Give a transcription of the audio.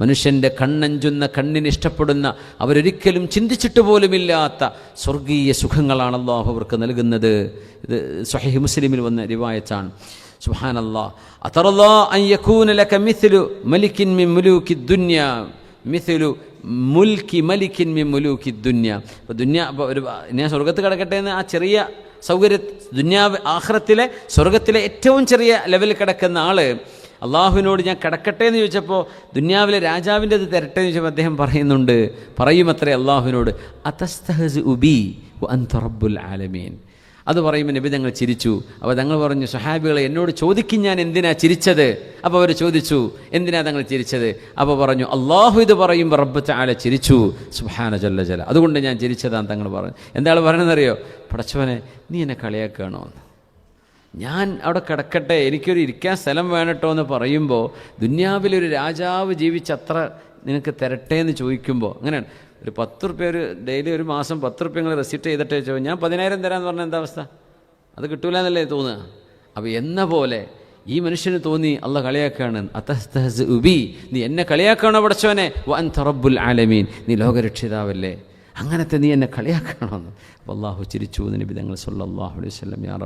മനുഷ്യന്റെ കണ്ണഞ്ചുന്ന കണ്ണിന് ഇഷ്ടപ്പെടുന്ന അവരൊരിക്കലും ചിന്തിച്ചിട്ട് പോലുമില്ലാത്ത സ്വർഗീയ സുഖങ്ങളാണ് അള്ളാഹു അവർക്ക് നൽകുന്നത്. ഇത് സ്വഹി മുസ്ലിമിൽ വന്ന റിവായത്താണ്. അള്ളാ അൻ യകൂന ലക മിഥ്ലു മലിക്കിൻ മിൻ മുലൂക്കി ദുന്യ. മിഥിലു മുൽക്കി മലിക്കിൻ മി മുലൂക്കി ദുന്യ. അപ്പോൾ ദുന്യ അപ്പോൾ ഒരു ഞാൻ സ്വർഗത്ത് കിടക്കട്ടെ എന്ന് ആ ചെറിയ സൗകര്യ ദുന്യാവ് ആഹ്റത്തിലെ സ്വർഗത്തിലെ ഏറ്റവും ചെറിയ ലെവലിൽ കിടക്കുന്ന ആൾ അള്ളാഹുവിനോട് ഞാൻ കിടക്കട്ടെ എന്ന് ചോദിച്ചപ്പോൾ ദുന്യാവിലെ രാജാവിന്റെ അത് തരട്ടെ എന്ന് ചോദിച്ചപ്പോൾ അദ്ദേഹം പറയുന്നുണ്ട് പറയുമത്രേ അള്ളാഹുവിനോട് അതസ്തഹസ് ഉബി അൻത റബ്ബുൽ ആലമീൻ. അത് പറയുമ്പോൾ നബി ഞങ്ങൾ ചിരിച്ചു. അപ്പോൾ ഞങ്ങൾ പറഞ്ഞു സഹാബികളെ എന്നോട് ചോദിക്കും ഞാൻ എന്തിനാ ചിരിച്ചത്? അപ്പോൾ അവർ ചോദിച്ചു എന്തിനാ ഞങ്ങൾ ചിരിച്ചത്? അപ്പോൾ പറഞ്ഞു അള്ളാഹു ഇത് പറയുമ്പോൾ റബ്ബ് ചാല ചിരിച്ചു. സുഹാന ചൊല്ല ചല അതുകൊണ്ട് ഞാൻ ചിരിച്ചതാണ് തങ്ങൾ പറഞ്ഞു. എന്താണ് പറയണമെന്നറിയോ പടച്ചവനെ നീ എന്നെ കളിയാക്കുകയാണോ? എന്ന് ഞാൻ അവിടെ കിടക്കട്ടെ എനിക്കൊരു ഇരിക്കാൻ സ്ഥലം വേണട്ടോ എന്ന് പറയുമ്പോൾ ദുന്യാവിലൊരു രാജാവ് ജീവിച്ചത്ര നിനക്ക് തരട്ടെ എന്ന് ചോദിക്കുമ്പോൾ അങ്ങനെയാണ്. ഒരു പത്ത് റുപ്യ ഒരു ഡെയിലി ഒരു മാസം പത്ത് റുപ്യ നിങ്ങൾ റെസിപ്റ്റ് ചെയ്തിട്ട് വെച്ചോ ഞാൻ പതിനായിരം തരാമെന്ന് പറഞ്ഞാൽ എന്താ അവസ്ഥ? അത് കിട്ടൂല എന്നല്ലേ തോന്നുക? അപ്പോൾ എന്ന പോലെ ഈ മനുഷ്യന് തോന്നി അല്ല കളിയാക്കാണ് അത്തസ്തഹസ് ഉബി നീ എന്നെ കളിയാക്കണോ പഠിച്ചവനെ വൻ തറബുൽ ആലമീൻ. നീ ലോകരക്ഷിതാവല്ലേ. അങ്ങനത്തെ നീ എന്നെ കളിയാക്കണമെന്ന് അപ്പോൾ അള്ളാഹു ചിരിച്ചു നബി തങ്ങൾ സല്ലാഹു അലൈഹി യാ